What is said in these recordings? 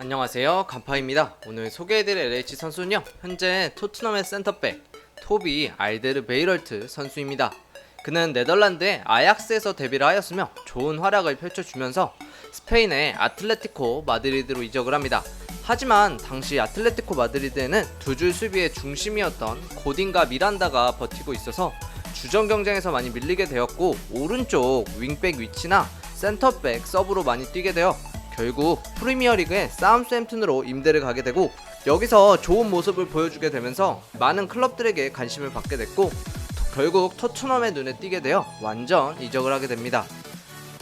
안녕하세요. 간파입니다. 오늘 소개해드릴 LH 선수는요 현재 토트넘의 센터백 토비 알데르 베이럴트 선수입니다. 그는 네덜란드의 아약스에서 데뷔를 하였으며 좋은 활약을 펼쳐주면서 스페인의 아틀레티코 마드리드로 이적을 합니다. 하지만 당시 아틀레티코 마드리드에는 두 줄 수비의 중심이었던 고딘과 미란다가 버티고 있어서 주전 경쟁에서 많이 밀리게 되었고 오른쪽 윙백 위치나 센터백 서브로 많이 뛰게 되어 결국 프리미어리그의 사움스햄튼으로 임대를 가게 되고 여기서 좋은 모습을 보여주게 되면서 많은 클럽들에게 관심을 받게 됐고 토- 결국 토트넘의 눈에 띄게 되어 완전 이적을 하게 됩니다.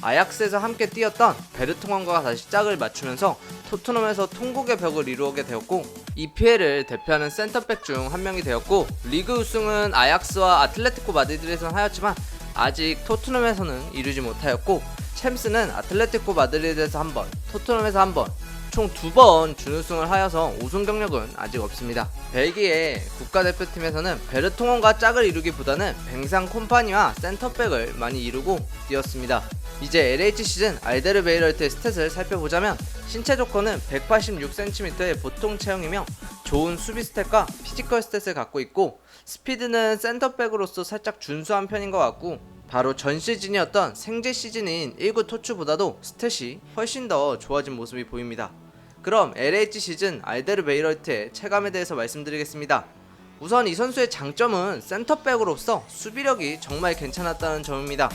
아약스에서 함께 뛰었던 베르통원과 다시 짝을 맞추면서 토트넘에서 통곡의 벽을 이루게 되었고 EPL을 대표하는 센터백 중 한 명이 되었고 리그 우승은 아약스와 아틀레티코 마드리드에서 하였지만 아직 토트넘에서는 이루지 못하였고 챔스는 아틀레티코 마드리드에서 한 번, 토트넘에서 한 번, 총 두 번 준우승을 하여서 우승 경력은 아직 없습니다. 벨기에 국가대표팀에서는 베르통원과 짝을 이루기보다는 뱅상 콤파니와 센터백을 많이 이루고 뛰었습니다. 이제 LH 시즌 알데르 베이럴트의 스탯을 살펴보자면 신체 조건은 186cm의 보통 체형이며 좋은 수비 스탯과 피지컬 스탯을 갖고 있고 스피드는 센터백으로서 살짝 준수한 편인 것 같고 바로 전 시즌이었던 생제 시즌인 1구 토츠보다도 스탯이 훨씬 더 좋아진 모습이 보입니다. 그럼 LH 시즌 알데르 베이럴트의 체감에 대해서 말씀드리겠습니다. 우선 이 선수의 장점은 센터백으로서 수비력이 정말 괜찮았다는 점입니다.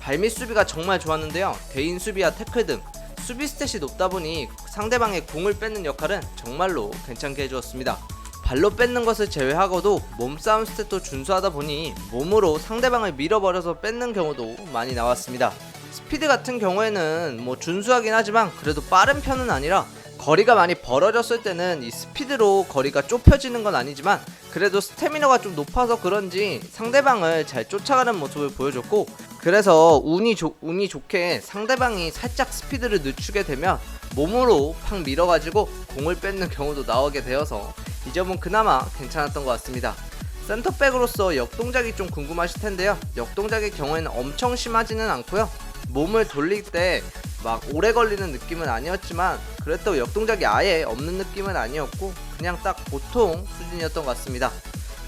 발밑 수비가 정말 좋았는데요. 대인 수비와 태클 등 수비 스탯이 높다 보니 상대방의 공을 뺏는 역할은 정말로 괜찮게 해주었습니다. 발로 뺏는 것을 제외하고도 몸싸움 스탯도 준수하다 보니 몸으로 상대방을 밀어버려서 뺏는 경우도 많이 나왔습니다. 스피드 같은 경우에는 뭐 준수하긴 하지만 그래도 빠른 편은 아니라 거리가 많이 벌어졌을 때는 이 스피드로 거리가 좁혀지는 건 아니지만 그래도 스태미너가 좀 높아서 그런지 상대방을 잘 쫓아가는 모습을 보여줬고 그래서 운이, 좋- 운이 좋게 상대방이 살짝 스피드를 늦추게 되면 몸으로 팍 밀어가지고 공을 뺏는 경우도 나오게 되어서 이 점은 그나마 괜찮았던 것 같습니다. 센터백으로서 역동작이 좀 궁금하실 텐데요. 역동작의 경우에는 엄청 심하지는 않고요. 몸을 돌릴 때 막 오래 걸리는 느낌은 아니었지만 그래도 역동작이 아예 없는 느낌은 아니었고 그냥 딱 보통 수준이었던 것 같습니다.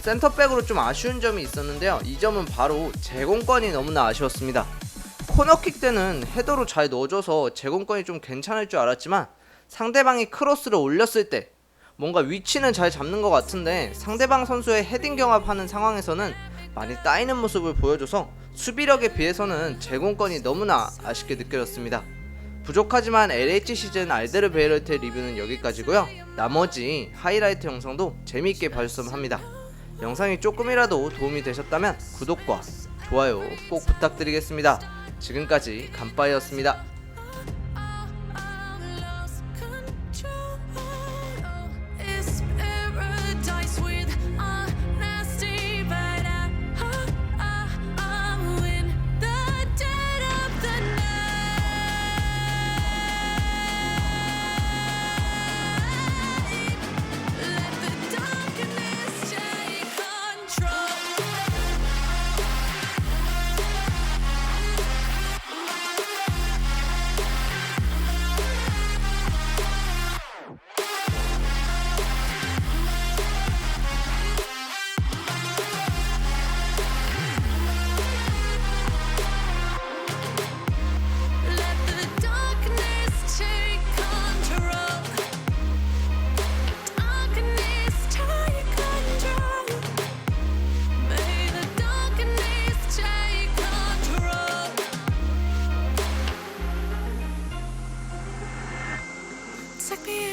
센터백으로 좀 아쉬운 점이 있었는데요. 이 점은 바로 제공권이 너무나 아쉬웠습니다. 코너킥 때는 헤더로 잘 넣어줘서 제공권이 좀 괜찮을 줄 알았지만 상대방이 크로스를 올렸을 때 뭔가 위치는 잘 잡는 것 같은데 상대방 선수의 헤딩 경합하는 상황에서는 많이 따이는 모습을 보여줘서 수비력에 비해서는 제공권이 너무나 아쉽게 느껴졌습니다. 부족하지만 LH 시즌 알데르 베이럴트의 리뷰는 여기까지고요. 나머지 하이라이트 영상도 재미있게 봐주셨으면 합니다. 영상이 조금이라도 도움이 되셨다면 구독과 좋아요 꼭 부탁드리겠습니다. 지금까지 간빠이였습니다.